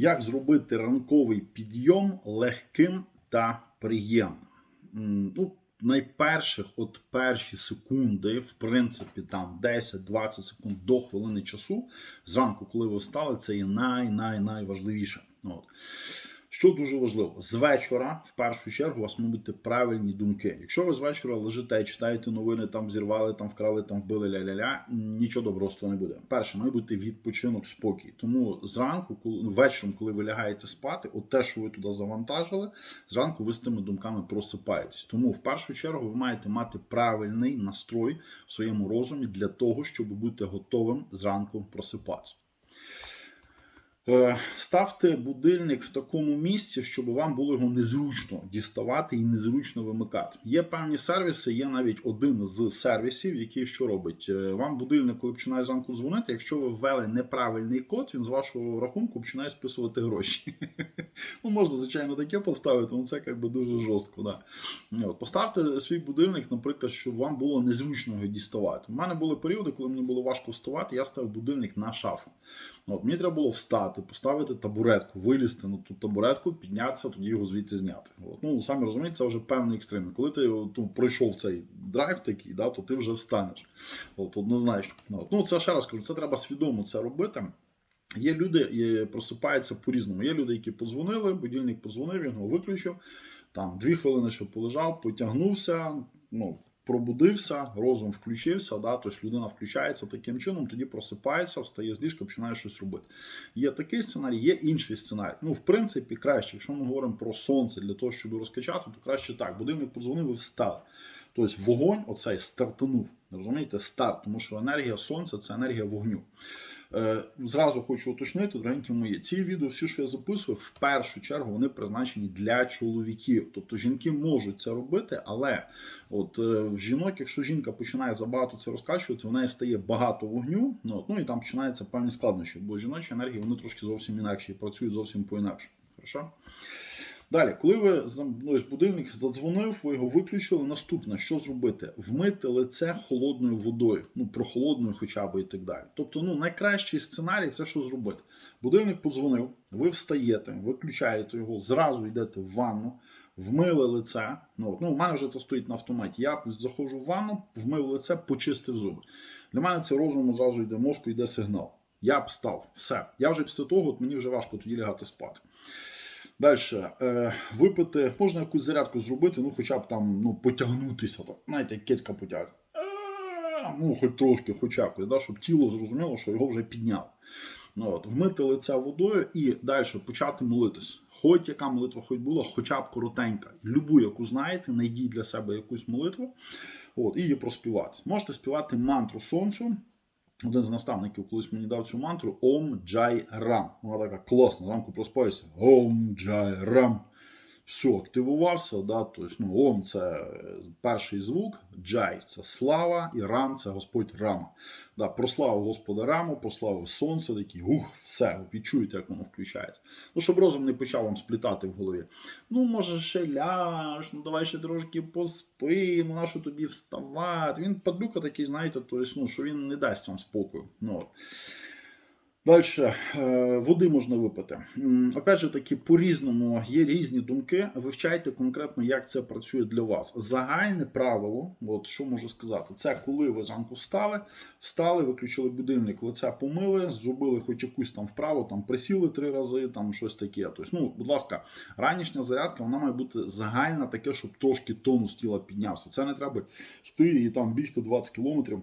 Як зробити ранковий підйом легким та приємним? Ну, найперших, от перші секунди, в принципі, там 10-20 секунд до хвилини часу, зранку, коли ви встали, це є най-най-найважливіше. От. Що дуже важливо, з вечора, в першу чергу, у вас мають бути правильні думки. Якщо ви з вечора лежите, читаєте новини, там зірвали, там вкрали, там вбили ля-ля-ля, нічого доброго з того не буде. Перше, має бути відпочинок, спокій. Тому зранку, коли ну, вечором, коли ви лягаєте спати, от те, що ви туди завантажили, зранку ви з тими думками просипаєтесь. Тому в першу чергу ви маєте мати правильний настрой в своєму розумі для того, щоб бути готовим зранку просипатися. Е, Ставте будильник в такому місці, щоб вам було його незручно діставати і незручно вимикати. Є певні сервіси, є навіть один з сервісів, який що робить. Е, Вам будильник, коли починає зранку дзвонити, якщо ви ввели неправильний код, він з вашого рахунку починає списувати гроші. Ну, можна, звичайно, таке поставити, але це якби дуже жорстко. Да. Поставте свій будильник, наприклад, щоб вам було незручно його діставати. У мене були періоди, коли мені було важко вставати, я ставив будильник на шафу. От, мені треба було встати, поставити табуретку, вилізти на ту табуретку, піднятися, тоді його звідти зняти. От. Ну, самі розумієте, це вже певний екстрим. Коли ти ну, пройшов цей драйв такий, да, то ти вже встанеш. От, однозначно. От. Ну, це ще раз кажу, це треба свідомо це робити. Є люди, і просипаються по-різному. Є люди, які подзвонили, будильник подзвонив, він його виключив. Там дві хвилини, ще полежав, потягнувся, ну, пробудився, розум включився, да, тобто людина включається таким чином, тоді просипається, встає з ліжка, починає щось робити. Є такий сценарій, є інший сценарій. Ну, в принципі, краще, якщо ми говоримо про сонце для того, щоб розкачати, то краще так. Будильник подзвонив і встали. Тобто вогонь оцей стартанув. Розумієте, старт, тому що енергія сонця це енергія вогню. Е, Зразу хочу уточнити, дорогенькі мої, ці відео, всі, що я записую, в першу чергу вони призначені для чоловіків. Тобто жінки можуть це робити, але от е, в жінок, якщо жінка починає забагато це розкачувати, в неї стає багато вогню. Ну, ну і там починаються певні складнощі, бо жіночі енергії вони трошки зовсім інакші, працюють зовсім по-інакше. Хорошо? Далі, коли ви ну, будильник задзвонив, ви його виключили. Наступне, що зробити? Вмити лице холодною водою, ну прохолодною хоча б і так далі. Тобто, ну найкращий сценарій це що зробити. Будильник подзвонив, ви встаєте, виключаєте його, зразу йдете в ванну, вмили лице. Ну, ну, у мене вже це стоїть на автоматі. Я заходжу в ванну, вмив лице, почистив зуби. Для мене це розуму зразу йде мозку, йде сигнал. Я б встав, все. Я вже після того, от мені вже важко тоді лягати спати. Далі, е, випити, можна якусь зарядку зробити, ну хоча б там ну, потягнутися. Так. Знаєте, як кицька потягне. Ну, хоч трошки, хоч якось, да, щоб тіло зрозуміло, що його вже підняли. Ну, от, Вмити лице водою і далі почати молитись. Хоч яка молитва хоч була, хоча б коротенька. Любу, яку знаєте, знайдіть для себе якусь молитву от, і її проспівати. Можете співати мантру сонцю. Один з наставників колись мені дав цю мантру Ом Джай Рам. Вона така класна, зранку проспаюся. Ом Джай Рам. Все, активувався. Да? Тобто, ну, Ом це перший звук, Джай це слава, і Рам це Господь Рама. Да, прославив Господа Раму, прославив сонце, такий, ух, все, відчуєте, як воно включається. Ну, щоб розум не почав вам сплітати в голові. Ну, може, ще ляж, ну давай ще трошки поспи, ну на що тобі вставати. Він падлюка такий, знаєте, тобто, ну, що він не дасть вам спокою. Ну, от. Далі води можна випити. Опять же таки, по-різному є різні думки. Вивчайте конкретно, як це працює для вас. Загальне правило, от що можу сказати, це коли ви зранку встали, встали, виключили будильник, лице помили, зробили хоч якусь там вправу, там присіли три рази, там щось таке. Тобто, ну, будь ласка, ранішня зарядка вона має бути загальна, таке, щоб трошки тонус тіла піднявся. Це не треба йти і там бігти 20 кілометрів.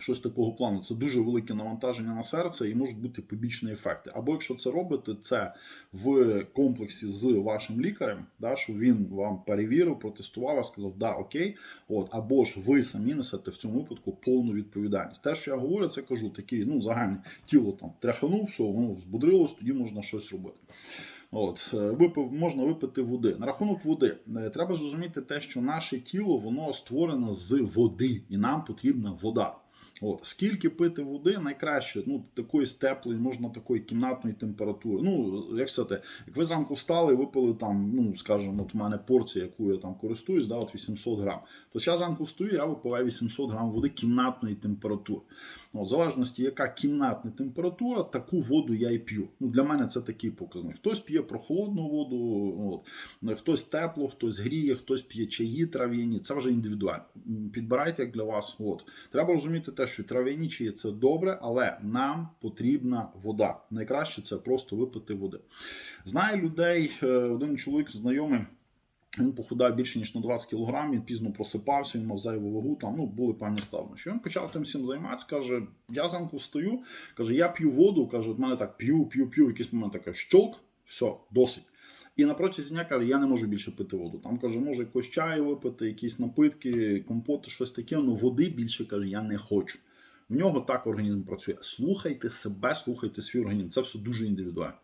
Щось такого плану. Це дуже велике навантаження на серце і можуть бути побічні ефекти. Або якщо це робите, це в комплексі з вашим лікарем, да, що він вам перевірив, протестував, сказав, да, окей. От, або ж ви самі несете в цьому випадку повну відповідальність. Те, що я говорю, це кажу, такий ну, загальне тіло там тряханув, все, воно взбудрилось, тоді можна щось робити. От, е, випив, можна випити води. На рахунок води, е, треба зрозуміти те, що наше тіло воно створено з води, і нам потрібна вода. От. Скільки пити води, найкраще, ну, такої теплої, можна такої кімнатної температури. Ну, як сказати, як ви зранку встали, випили там, ну, скажімо, от у мене порція, яку я там користуюсь, да, от 800 грам. То я зранку встаю, я випиваю 800 грам води кімнатної температури. Ну, в залежності, яка кімнатна температура, таку воду я і п'ю. Ну, для мене це такий показник. Хтось п'є прохолодну воду, от. хтось теплу, хтось гріє, хтось п'є чаї трав'яні. Це вже індивідуально. Підбирайте як для вас. От. Треба розуміти те, що трав'яні чаї це добре, але нам потрібна вода. Найкраще це просто випити води. Знаю людей, е, один чоловік знайомий. Він похудав більше ніж на 20 кг, він пізно просипався, він мав зайву вагу, там ну, були певні складнощі. Він почав тим всім займатися, каже, я зранку встаю, каже, я п'ю воду, каже, от мене так п'ю, п'ю, п'ю, якийсь момент таке щолк, все, досить. І на протязі дня каже, я не можу більше пити воду. Там каже, може якось чаю випити, якісь напитки, компоти, щось таке, але води більше каже, я не хочу. В нього так організм працює. Слухайте себе, слухайте свій організм. Це все дуже індивідуально.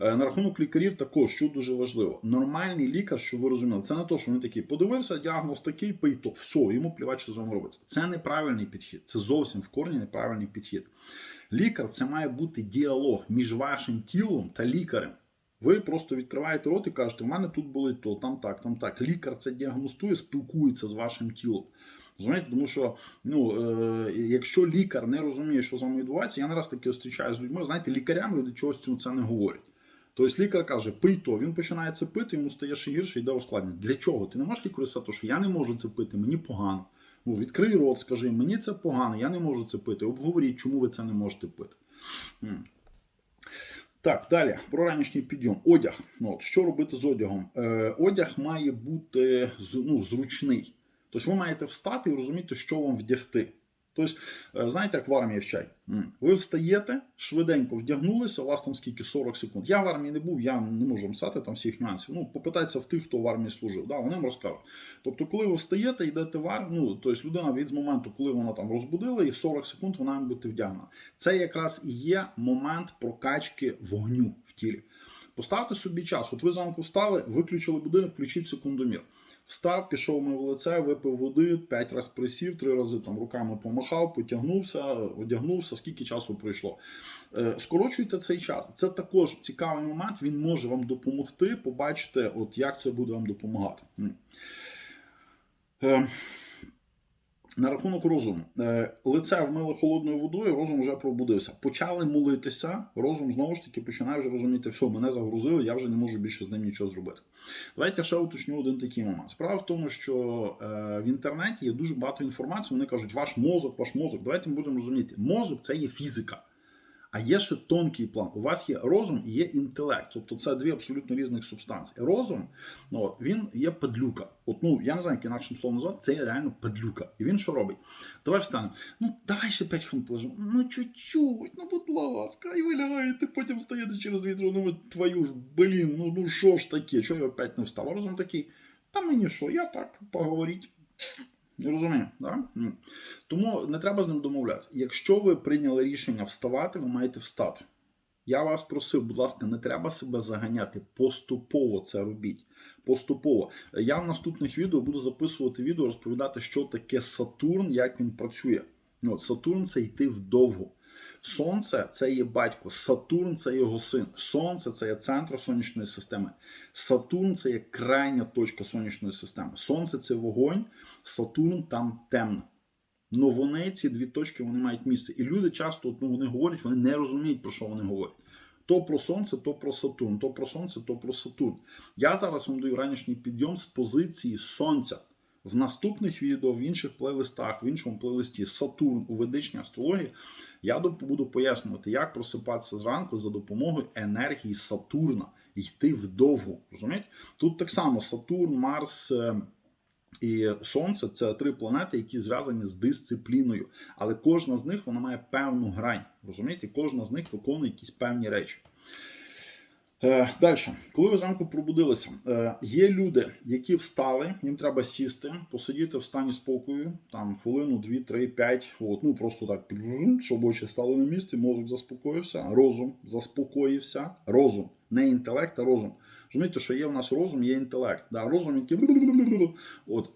Е, На рахунок лікарів також, що дуже важливо, нормальний лікар, щоб ви розуміли, це не то, що він такий подивився, діагноз такий, пий то, все, йому плівати, що з вами робиться. Це неправильний підхід, це зовсім в корні неправильний підхід. Лікар це має бути діалог між вашим тілом та лікарем. Ви просто відкриваєте рот і кажете, у мене тут болить то, там так, там так. Лікар це діагностує, спілкується з вашим тілом. Розумієте, тому що ну, е, якщо лікар не розуміє, що з вами відбувається, я не раз таки зустрічаю з людьми, знаєте, лікарям люди чогось цього це не говорять. Тобто лікар каже, пий то, він починає це пити, йому стає ще гірше, йде ускладнення. Для чого? Ти не можеш лікарю сказати, що я не можу це пити, мені погано. Ну, відкрий рот, скажи, мені це погано, я не можу це пити. Обговоріть, чому ви це не можете пити. Так, далі про ранішній підйом. Одяг. Ну, От, що робити з одягом? Е, одяг має бути ну, зручний. Тобто ви маєте встати і розуміти, що вам вдягти. Тобто, е, знаєте, як в армії вчать. М. Ви встаєте, швиденько вдягнулися, у вас там скільки 40 секунд. Я в армії не був, я не можу вам там всіх нюансів. Ну, попитайтеся в тих, хто в армії служив. Да, вони вам розкажуть. Тобто, коли ви встаєте, йдете в армію, ну, тобто людина від моменту, коли вона там розбудила, і 40 секунд вона має бути вдягнена. Це якраз і є момент прокачки вогню в тілі. Поставте собі час. От ви зранку встали, виключили будинок, включіть секундомір. Встав, пішов мив лице, випив води, п'ять разів присів, три рази там руками помахав, потягнувся, одягнувся, скільки часу пройшло. Е, Скорочуйте цей час. Це також цікавий момент, він може вам допомогти побачити, от як це буде вам допомагати. На рахунок розуму. Е, Лице вмили холодною водою, розум вже пробудився. Почали молитися, розум знову ж таки починає вже розуміти, все, мене загрузили, я вже не можу більше з ним нічого зробити. Давайте ще уточню один такий момент. Справа в тому, що е, в інтернеті є дуже багато інформації. Вони кажуть, ваш мозок, ваш мозок. Давайте ми будемо розуміти, мозок це є фізика. А є ще тонкий план. У вас є розум і є інтелект. Тобто це дві абсолютно різних субстанції. Розум, ну, він є падлюка. От, ну, я не знаю, як інакшим словом назвати, це є реально падлюка. І він що робить? Давай встанемо. Ну, давай ще 5 хвилин полежимо. Ну, чуть-чуть, ну, будь ласка, і ви лягаєте, потім встаєте через дві ну, твою ж, блін, ну, ну що ж таке, чого я опять не встав? А розум такий, та мені що, я так, поговоріть. Розумію, да? Тому не треба з ним домовлятися. Якщо ви прийняли рішення вставати, ви маєте встати. Я вас просив, будь ласка, не треба себе заганяти. Поступово це робіть. Поступово. Я в наступних відео буду записувати відео, розповідати, що таке Сатурн, як він працює. Ну, от, Сатурн це йти вдовго. Сонце це є батько, Сатурн це його син. Сонце це є центр сонячної системи. Сатурн це є крайня точка сонячної системи. Сонце це вогонь, Сатурн там темно. Ну вони ці дві точки вони мають місце. І люди часто ну, вони говорять, вони не розуміють, про що вони говорять. То про сонце, то про Сатурн, то про сонце, то про Сатурн. Я зараз вам даю ранішній підйом з позиції сонця. В наступних відео, в інших плейлистах, в іншому плейлисті Сатурн у ведичній астрології я буду пояснювати, як просипатися зранку за допомогою енергії Сатурна, йти вдовго. Розумієте? Тут так само Сатурн, Марс. е, і Сонце це три планети, які зв'язані з дисципліною. Але кожна з них вона має певну грань. Розумієте? Кожна з них виконує якісь певні речі. Е, Далі, коли ви зранку пробудилися, е, є люди, які встали, їм треба сісти, посидіти в стані спокою, там хвилину, дві, три, п'ять. От, ну просто так, щоб очі стали на місці, мозок заспокоївся, розум заспокоївся, розум, не інтелект, а розум. Розумієте, що є в нас розум, є інтелект. Да, розум, який от.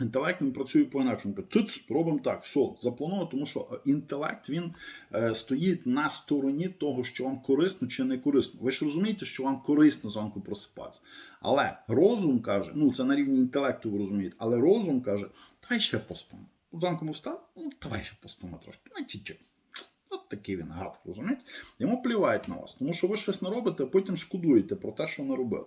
Інтелект він працює по-інакшому. Цуц, робимо так, все, заплановано, тому що е, інтелект він е, стоїть на стороні того, що вам корисно чи не корисно. Ви ж розумієте, що вам корисно зранку просипатися. Але розум каже, ну це на рівні інтелекту, ви розумієте, але розум каже, давай ще поспимо. Зранку ми встали, ну давай ще поспимо трошки. Ну, чуть-чуть. От такий він гад, розумієте? Йому плівають на вас, тому що ви щось не робите, а потім шкодуєте про те, що не робили.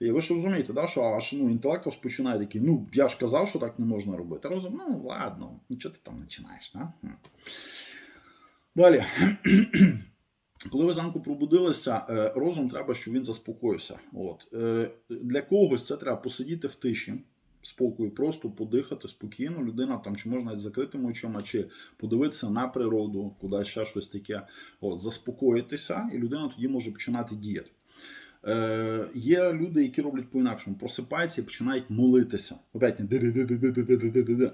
І ви ж розумієте, да, що аж ну, інтелект вас починає такий, ну я ж казав, що так не можна робити. Розум, ну ладно, нічого ти там починаєш. Да? Далі. Коли ви зранку пробудилися, е, розум треба, щоб він заспокоївся. От. Е, Для когось це треба посидіти в тиші, спокою, просто подихати спокійно. Людина там чи можна з закритими очима, чи подивитися на природу, кудись ще щось таке. От, заспокоїтися, і людина тоді може починати діяти. Е, Є люди, які роблять по-інакшому, просипаються і починають молитися. Опять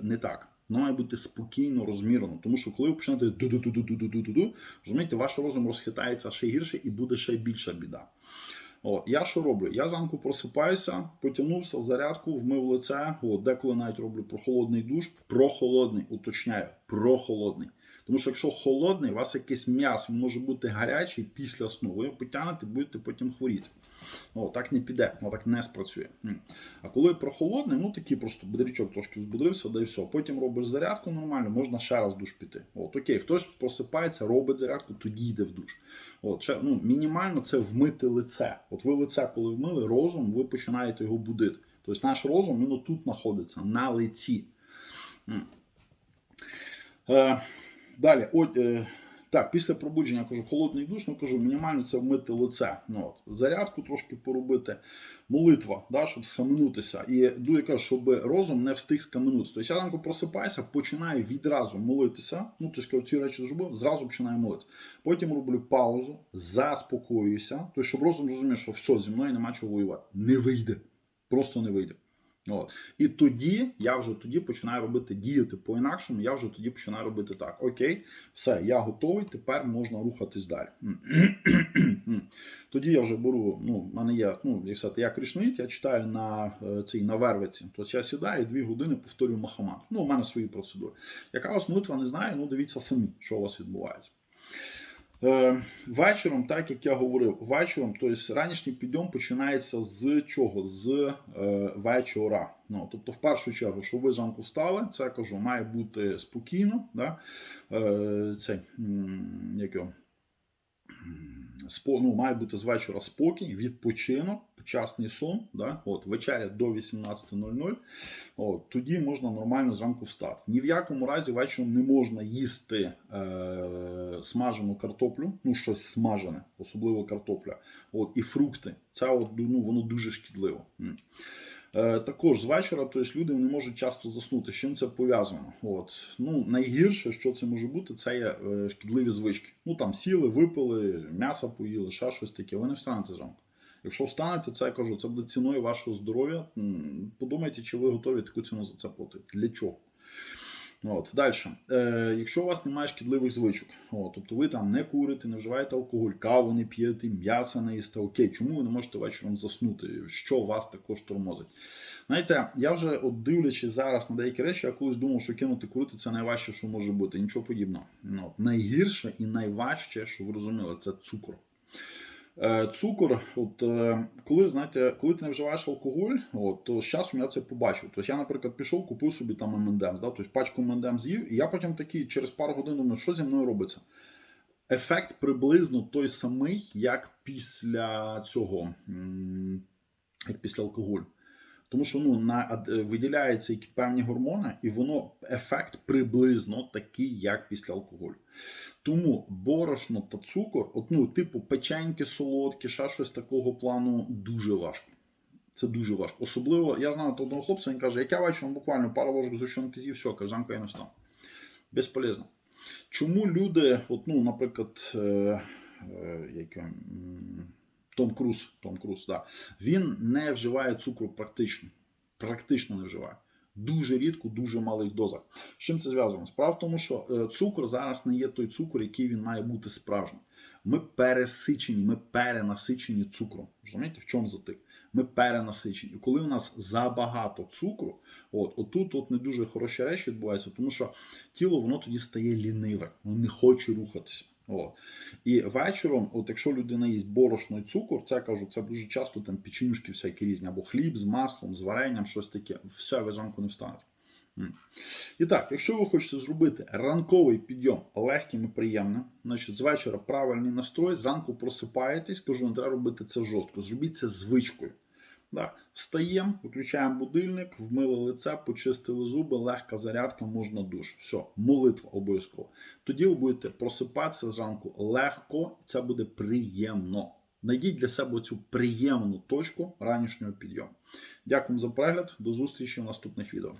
не так. Воно має бути спокійно, розмірено. Тому що коли ви починаєте ду-ду-ду-ду-ду-ду-ду, розумієте, ваш розум розхитається ще гірше і буде ще більша біда. О, Я що роблю? Я зранку просипаюся, потягнувся зарядку, вмив лице. О, деколи навіть роблю прохолодний душ. Прохолодний, уточняю, прохолодний. Тому що якщо холодний, у вас якийсь м'яс, він може бути гарячий після сну. Ви його потягнете, будете потім хворіти. О, так не піде, воно так не спрацює. А коли прохолодний, ну такий просто бодрячок трошки взбудрився, да і все. Потім робиш зарядку нормально, можна ще раз в душ піти. От, окей, хтось просипається, робить зарядку, тоді йде в душ. От, ще, ну, мінімально це вмити лице. От ви лице, коли вмили, розум, ви починаєте його будити. Тобто наш розум він тут знаходиться, на лиці. Далі, от, е, так, після пробудження я кажу, холодний душ, ну кажу, мінімально це вмити лице. Ну, от, зарядку трошки поробити, молитва, да, щоб схаменутися. І дуже кажу, щоб розум не встиг схаменутися. Тобто я ранку просипаюся, починаю відразу молитися. Ну, тобто ці речі зробив, зразу починаю молитися. Потім роблю паузу, заспокоююся, тобто, щоб розум зрозумів, що все, зі мною нема чого воювати. Не вийде. Просто не вийде. От. І тоді я вже тоді починаю робити діяти по-інакшому, я вже тоді починаю робити так. Окей, все, я готовий, тепер можна рухатись далі. тоді я вже беру, ну, в мене є, ну, як сказати, я кришнаїт, я читаю на е, цій на вервиці. Тобто я сідаю і дві години повторюю Махамад. Ну, у мене свої процедури. Яка вас молитва не знає, ну дивіться самі, що у вас відбувається. Е, вечором, так як я говорив, вечором, тобто ранішній підйом починається з чого? З е, вечора. Ну, тобто, в першу чергу, що ви зранку встали, це кажу, має бути спокійно. Да? Е, це, як його, спо, ну, має бути з вечора спокій, відпочинок, вчасний сон, да? От, вечеря до 18.00. От, тоді можна нормально зранку встати. Ні в якому разі вечором не можна їсти е, смажену картоплю, ну щось смажене, особливо картопля. От, і фрукти. Це от, ну, воно дуже шкідливо. Е, також з вечора тобто, люди не можуть часто заснути. З чим це пов'язано? От. Ну, найгірше, що це може бути, це є е, шкідливі звички. Ну там сіли, випили, м'ясо поїли, ще щось таке. Ви не встанете зранку. Якщо встанете, це я кажу, це буде ціною вашого здоров'я. Подумайте, чи ви готові таку ціну за це платити. Для чого? От, Далі. Е, якщо у вас немає шкідливих звичок, от, тобто ви там не курите, не вживаєте алкоголь, каву не п'єте, м'яса не їсте, окей, чому ви не можете вечором заснути? Що вас також тормозить? Знаєте, я вже от дивлячись зараз на деякі речі, я колись думав, що кинути курити це найважче, що може бути. Нічого подібного. От, найгірше і найважче, що ви розуміли, це цукор. Е, Цукор, от е, коли знаєте, коли ти не вживаєш алкоголь, от, то з часом я це побачив. Тобто я, наприклад, пішов, купив собі там МНДМ, да, тобто пачку МНДМ з'їв, і я потім такий через пару годин думаю, що зі мною робиться. Ефект приблизно той самий, як після цього, як після алкоголю. Тому що ну, на, виділяються які певні гормони, і воно ефект приблизно такий, як після алкоголю. Тому борошно та цукор, от, ну, типу печеньки солодкі, ще щось такого плану, дуже важко. Це дуже важко. Особливо, я знаю одного хлопця, він каже, як я вечором буквально пару ложок зущенки з'їв, все, каже, зранку я не встану. Безполезно. Чому люди, от, ну, наприклад, е, е, як, його, м, Том Круз, Том Круз, да, він не вживає цукру практично. Практично не вживає. Дуже рідко, дуже малих дозах. З чим це зв'язано? Справа в тому, що е, цукор зараз не є той цукор, який він має бути справжнім. Ми пересичені, ми перенасичені цукром. Розумієте, в чому затик? ми перенасичені. Коли у нас забагато цукру, от отут от не дуже хороші речі відбуваються, тому що тіло воно тоді стає ліниве, воно не хоче рухатися. От. І вечором, от якщо людина їсть борошно і цукор, це кажу, це дуже часто там печінюшки всякі різні, або хліб з маслом, з варенням, щось таке. Все, ви зранку не встанете. І так, якщо ви хочете зробити ранковий підйом легким і приємним, значить з вечора правильний настрой, зранку просипаєтесь, кажу, не треба робити це жорстко. Зробіть це звичкою. Да. Встаємо, включаємо будильник, вмили лице, почистили зуби, легка зарядка, можна душ. Все, молитва обов'язково. Тоді ви будете просипатися зранку легко, це буде приємно. Найдіть для себе цю приємну точку ранішнього підйому. Дякую за перегляд, до зустрічі в наступних відео.